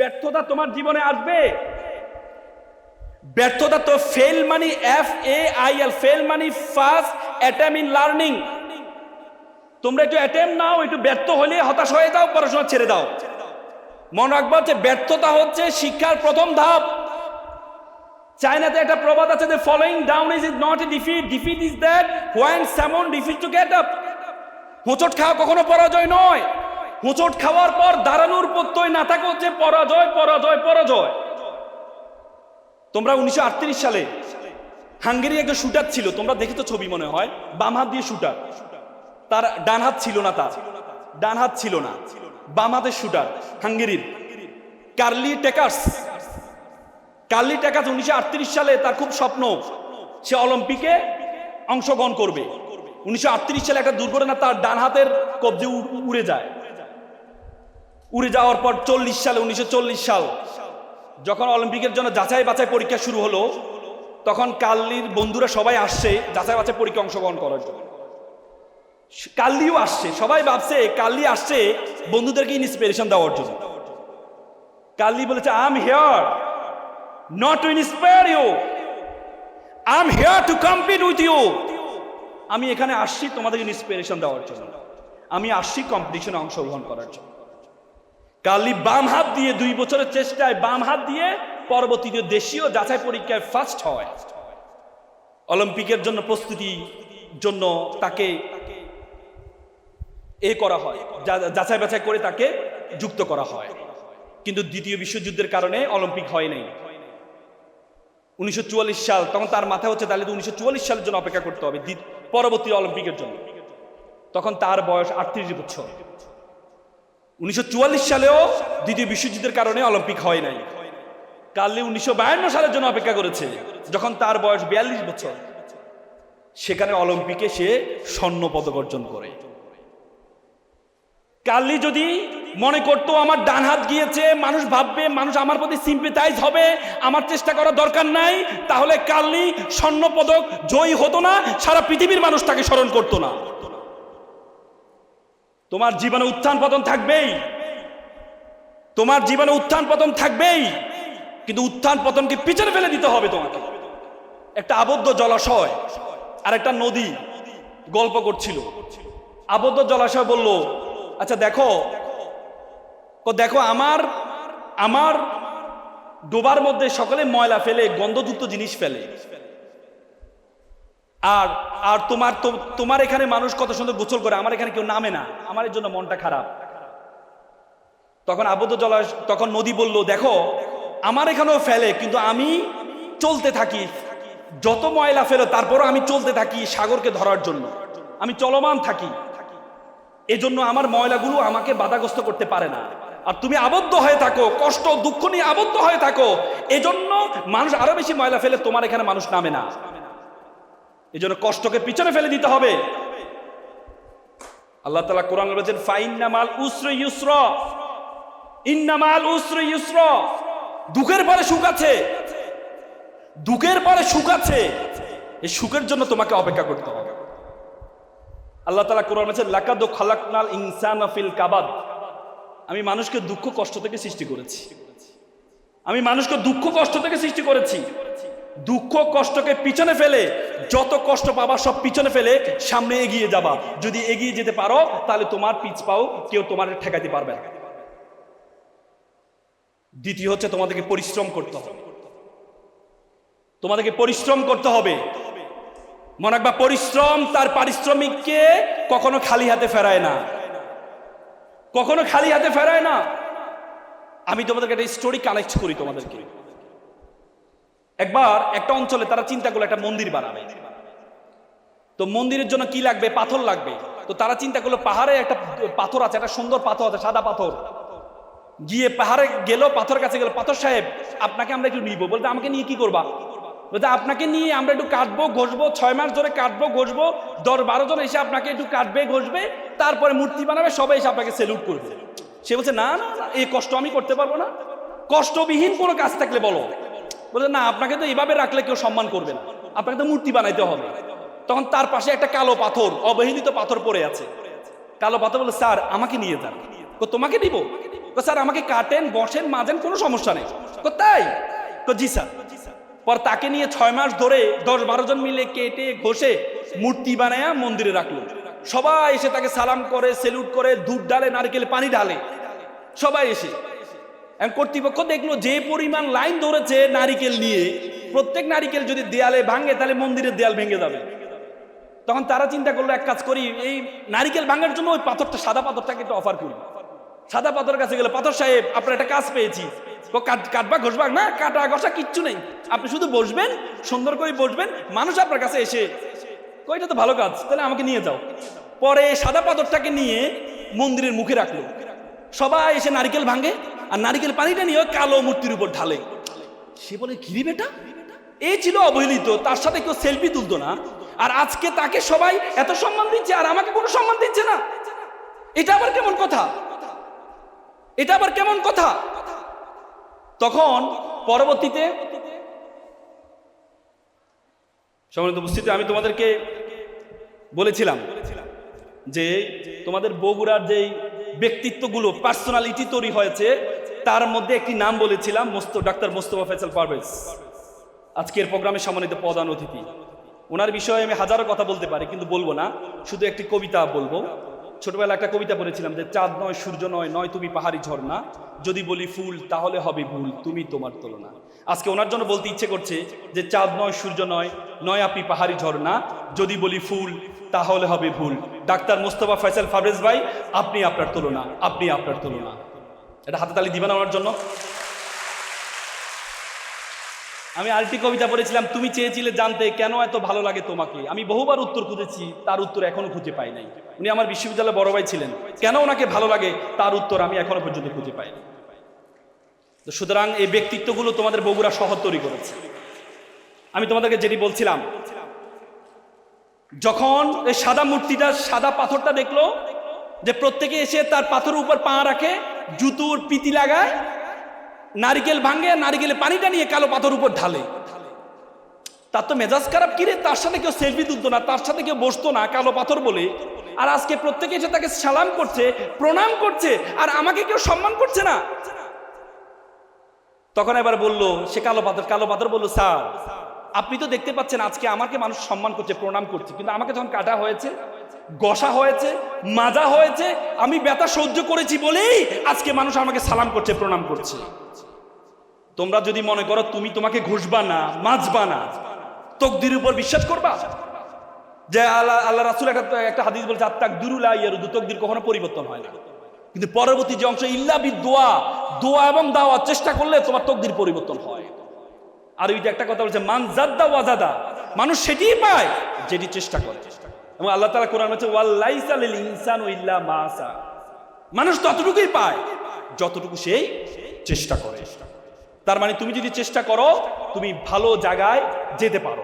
ব্যর্থতা তোমার জীবনে আসবে। ব্যর্থতা তো fail money F A I L fail money first attempt in learning তোমরা একটু অ্যাটেম নাও, একটু ব্যর্থ হলে হতাশ হয়ে যাও, পড়াশোনা ছেড়ে দাও। মনে রাখবা যে ব্যর্থতা হচ্ছে শিক্ষার প্রথম ধাপ। চায়নাতে একটা প্রবাদ আছে যে falling down is is not a defeat defeat is that when someone defeat to get up হোঁচট খাওয়া কখনো পরাজয় নয়। হোঁচট খাওয়ার পর দাঁড়ানোর প্রত্যয় না থাকে হচ্ছে পরাজয় পরাজয় পরাজয়। তোমরা উনিশশো আটত্রিশ সালে হাঙ্গেরি একটা শুটার ছিল, তোমরা দেখে তো ছবি মনে হয়, বাম হাত দিয়ে শুটার। তার ডান হাত ছিল না তার, ডান হাত ছিল না, বাম হাতের শুটার, হাঙ্গেরির। কার্লি টেকার্স কার্লি টেকার্স উনিশশো সালে তার খুব স্বপ্ন, সে অলিম্পিকে অংশগ্রহণ করবে। উনিশশো আটত্রিশ সালে একটা দুর্ঘটনা, তার ডান হাতের কবজি উড়ে যায়। উড়ে যাওয়ার পর চল্লিশ সালে, উনিশশো চল্লিশ সাল যখন অলিম্পিকের জন্য যাচাই বাছাই পরীক্ষা শুরু হলো, তখন কাল্লির বন্ধুরা সবাই আসছে যাচাই বাছাই পরীক্ষা অংশগ্রহণ করার জন্য। কাল্লিও আসছে। সবাই ভাবছে কাল্লি আসছে বন্ধুদেরকে ইন্সপিরেশন দেওয়ার জন্য। কাল্লি বলেছে I here not to inspire you I here to compete with you আমি এখানে আসছি তোমাদেরকে ইন্সপিরেশন দেওয়ার জন্য। আমি আসছি কম্পিটিশনে অংশগ্রহণ করার জন্য। কালি বাম হাত দিয়ে দুই বছরের চেষ্টায় বাম হাত দিয়ে পরবর্তীতে দেশীয় যাচাই পরীক্ষায় ফার্স্ট হয়। অলিম্পিকের জন্য প্রস্তুতি জন্য তাকে এ করা হয়। যাচাই বাছাই করে তাকে যুক্ত করা হয়। কিন্তু দ্বিতীয় বিশ্বযুদ্ধের কারণে অলিম্পিক হয় নাই। উনিশশো চুয়াল্লিশ সাল, তখন তার মাথা হচ্ছে তাহলে তো উনিশশো চুয়াল্লিশ সালের জন্য অপেক্ষা করতে হবে। পরবর্তী অলিম্পিকের জন্য। তখন তার বয়স আটত্রিশ বছর। উনিশশো চুয়াল্লিশ সালেও দ্বিতীয় বিশ্বযুদ্ধের কারণে অলিম্পিক হয় নাই। কার্লি উনিশশো বায়ান্ন সালের জন্য অপেক্ষা করেছে, যখন তার বয়স বিয়াল্লিশ বছর। সেখানে অলিম্পিকে সে স্বর্ণ পদক অর্জন করে। কার্লি যদি মনে করতো, আমার ডান হাত গিয়েছে, মানুষ ভাববে, মানুষ আমার প্রতি সিম্পেটাইজ হবে, আমার চেষ্টা করার দরকার নাই, তাহলে কার্লি স্বর্ণ পদক জয়ী হতো না, সারা পৃথিবীর মানুষ তাকে স্মরণ করতো না। তোমার জীবনে উত্থান পতন থাকবেই। তোমার জীবনে উত্থান পতন থাকবেই। কিন্তু উত্থান পতনকে পিছনে ফেলে দিতে হবে তোমাকে। একটা আবদ্ধ জলাশয় আর একটা নদী গল্প করছিল। আবদ্ধ জলাশয় বলল আচ্ছা দেখো দেখো, আমার আমার ডোবার মধ্যে সকলে ময়লা ফেলে, গন্ধযুক্ত জিনিস ফেলে। আর আর তোমার তোমার এখানে মানুষ কত সুন্দর গোসল করে, আমার এখানে কেউ নামে না। আমার জন্য মনটা খারাপ। তখন আবদ্ধ জলাশ, তখন নদী বলল, দেখো, আমার এখানেও ফেলে, কিন্তু আমি চলতে থাকি। যত ময়লা ফেলে, তারপরও আমি চলতে থাকি সাগরকে ধরার জন্য। আমি চলমান থাকি। এজন্য আমার ময়লাগুলো আমাকে বাধাগ্রস্ত করতে পারে না। আর তুমি আবদ্ধ হয়ে থাকো, কষ্ট, দুঃখ নিয়ে আবদ্ধ হয়ে থাকো। এজন্য মানুষ আরও বেশি ময়লা ফেলে, তোমার এখানে মানুষ নামে না। এই জন্য কষ্টকে পিছনে ফেলে দিতে হবে। আল্লাহ তালা কোরআন বলেছেন, ফাইন্নামাল উসর ইউসর। ইন্নামাল উসর ইউসর। দুঃখের পরে সুখ আছে। দুঃখের পরে সুখ আছে। এই সুখের জন্য তোমাকে অপেক্ষা করতে হবে। আল্লাহ তালা কোরআন বলেছেন, লাকাদু খালাকনাল ইনসান ফিল কাবাদ। আমি মানুষকে দুঃখ, কষ্ট থেকে সৃষ্টি করেছি। আমি মানুষকে দুঃখ, কষ্ট থেকে সৃষ্টি করেছি। দুঃখ, কষ্টকে পিছনে ফেলে যত কষ্ট পাবা, সব পিছনে ফেলে সামনে এগিয়ে যাবা। যদি এগিয়ে যেতে পারো, তাহলে তোমার পিছ পাও, কেউ তোমার ঠেকাতে পারবে না। দ্বিতীয় হচ্ছে তোমাদেরকে পরিশ্রম করতে হবে। তোমাদেরকে পরিশ্রম করতে হবে। মনে রাখবা, পরিশ্রম তার পারিশ্রমিককে কখনো খালি হাতে ফেরায় না। কখনো খালি হাতে ফেরায় না। আমি তোমাদেরকে একটা স্টোরি কালেক্ট করি তোমাদেরকে। একবার একটা অঞ্চলে তারা চিন্তা করল একটা মন্দির বানাবে। তো মন্দিরের জন্য কি লাগবে? পাথর লাগবে। তো তারা চিন্তা করল, পাহাড়ে একটা পাথর আছে, একটা সুন্দর পাথর আছে, সাদা পাথর। গিয়ে পাহাড়ে গেল পাথর কাছে গেল, পাথর সাহেব, আপনাকে আমরা একটু নিব। বলতে, আমাকে নিয়ে কি করবা? বলতে, আপনাকে নিয়ে আমরা একটু কাটবো, ঘষবো, ছয় মাস ধরে কাটবো, ঘষবো, দশ বারো জন এসে আপনাকে একটু কাটবে, ঘষবে, তারপরে মূর্তি বানাবে, সবাই এসে আপনাকে সেলুট করবে। সে বলছে, না না এই কষ্ট আমি করতে পারব না। কষ্টবিহীন কোনো কাজ থাকলে বলো। বলছে না আপনাকে তো এইভাবে রাখলে কেউ সম্মান করবে না। আপনাকে তো মূর্তি বানাইতে হবে। তখন তার পাশে একটা কালো পাথর অবহেলিত পাথর পড়ে আছে। কালো পাথর বলে স্যার আমাকে নিয়ে যান। তোমাকে দিব স্যার আমাকে কাটেন বসেন মাজেন কোনো সমস্যা নেই। তাই? কো, জি স্যার। পর তাকে নিয়ে ছয় মাস ধরে দশ বারো জন মিলে কেটে ঘষে মূর্তি বানায়া মন্দিরে রাখল। সবাই এসে তাকে সালাম করে সেলুট করে দুধ ডালে নারকেল পানি ঢালে। সবাই এসে কর্তৃপক্ষ দেখল যে পরিমাণ লাইন ধরেছে নারিকেল নিয়ে, প্রত্যেক নারিকেল যদি দেয়ালে ভাঙে, তাহলে মন্দিরের দেয়াল ভেঙে যাবে। তখন তারা চিন্তা করল, এক কাজ করি, এই নারিকেল ভাঙার জন্য ওই পাথরটা, সাদা পাথরটাকে একটু অফার করি। সাদা পাথর কাছে গেলে, পাথর সাহেব, আপনার একটা কাজ পেয়েছি। কাটবা, ঘষবা? না, কাটা, ঘষা, কিচ্ছু নেই। আপনি শুধু বসবেন, সুন্দর করে বসবেন, মানুষ আপনার কাছে এসে কইটা তো ভালো কাজ, তাহলে আমাকে নিয়ে যাও। পরে সাদা পাথরটাকে নিয়ে মন্দিরের মুখে রাখল। সবাই এসে নারিকেল ভাঙে আর নারিকেল পানিটা নিয়ে কালো মূর্তির উপর ঢালে। সে বলে কিরি বেটা? এই ছিল অবহেলিত, তার সাথে কেউ সেলফি তুলতো না। আর আজকে তাকে সবাই এত সম্মান দিচ্ছে, আর আমাকে কোনো সম্মান দিচ্ছে না। এটা আবার কেমন কথা? এটা আবার কেমন কথা? তখন পরবর্তীতে সম্মানিত উপস্থিতি, আমি তোমাদেরকে বলেছিলাম যে তোমাদের বগুড়ার যেই ব্যক্তিত্বগুলো পার্সোনালিটি তৈরি হয়েছে তার মধ্যে একটি নাম বলেছিলাম, মোস্ত, ডাক্তার মোস্তফা ফেসাল পারভেজ। আজকের প্রোগ্রামে সম্মানিত প্রধান অতিথি। ওনার বিষয়ে আমি হাজারো কথা বলতে পারি, কিন্তু বলব না। শুধু একটি কবিতা বলব। ছোটবেলা একটা কবিতা পড়েছিলাম যে, চাঁদ নয়, সূর্য নয় নয় তুমি পাহাড়ি ঝর্ণা। যদি বলি ফুল, তাহলে হবে ভুল, তুমি তোমার তুলনা। আজকে ওনার জন্য বলতে ইচ্ছে করছে যে, চাঁদ নয়, সূর্য নয় নয় আপনি পাহাড়ি ঝর্ণা। যদি বলি ফুল, তাহলে হবে ভুল। ডাক্তার মোস্তফা ফয়সাল ফারভেজ ভাই, আপনি আপনার তুলনা, আপনি আপনার তুলনা। এটা হাতে তালি দিবেন ওনার জন্য। আমি আরেকটি কবিতা পড়েছিলাম, তুমি চেয়েছিলে জানতে কেন এত ভালো লাগে তোমাকে? আমি বহুবার উত্তর খুঁজেছি, তার উত্তর এখনও খুঁজে পাই নাই। উনি আমার বিশ্ববিদ্যালয়ে বড় ভাই ছিলেন। কেন ওনাকে ভালো লাগে, তার উত্তর আমি এখনও পর্যন্ত খুঁজে পাইনি। তো সুতরাং এই ব্যক্তিত্বগুলো তোমাদের বগুড়া শহর তৈরি করেছে। আমি তোমাদেরকে যেটি বলছিলাম, যখন এই সাদা মূর্তিটা, সাদা পাথরটা দেখল যে প্রত্যেকে এসে তার পাথরের উপর পা রাখে, জুতুর পিতি লাগায়, নারিকেল ভাঙে নারিকেলে পানিটা নিয়ে কালো পাথর উপর ঢালে। তার তো মেজাজ খারাপ কিরে তার সাথে কেউ সেলফি তুলতো না, তার সাথে কেউ বসতো না, কালো পাথর বলে। আর আজকে প্রত্যেকে এসে তাকে সালাম করছে, প্রণাম করছে, আর আমাকে কেউ সম্মান করছে না। তখন এবার বলল, সে কালো পাথর কালো পাথর বলল, স্যার, আপনি তো দেখতে পাচ্ছেন, আজকে আমাকে মানুষ সম্মান করছে, প্রণাম করছে। কিন্তু আমাকে যখন কাটা হয়েছে গসা হয়েছে, মাজা হয়েছে, আমি ব্যথা সহ্য করেছি বলেই আজকে মানুষ আমাকে সালাম করছে, প্রণাম করছে। তোমরা যদি মনে করো তুমি তোমাকে ঘুষবা না, মাজবা না তকদির উপর বিশ্বাস করবা? যে আল্লাহ আল্লাহ রাসুল একটা একটা হাদিস বলছে, আত্মাক দুরুলা ইয়ারুদু, তকদির কখনো পরিবর্তন হয় না। কিন্তু পরবর্তী যে অংশ, ইল্লা বি দোয়া দোয়া এবং দাওয়া চেষ্টা করলে তোমার তকদির পরিবর্তন হয়। আর ওইটা একটা কথা বলছে, মান জাদ্দা ওয়াজাদা মানুষ সেটিই পায় যেটি চেষ্টা করে। এবং আল্লাহ তালা কোরআন হচ্ছে ওয়াল্লাইসাল ইনসান ইল্লা মাসা মানুষ ততটুকুই পায় যতটুকু সেই চেষ্টা করে। তার মানে তুমি যদি চেষ্টা করো, তুমি ভালো জায়গায় যেতে পারো।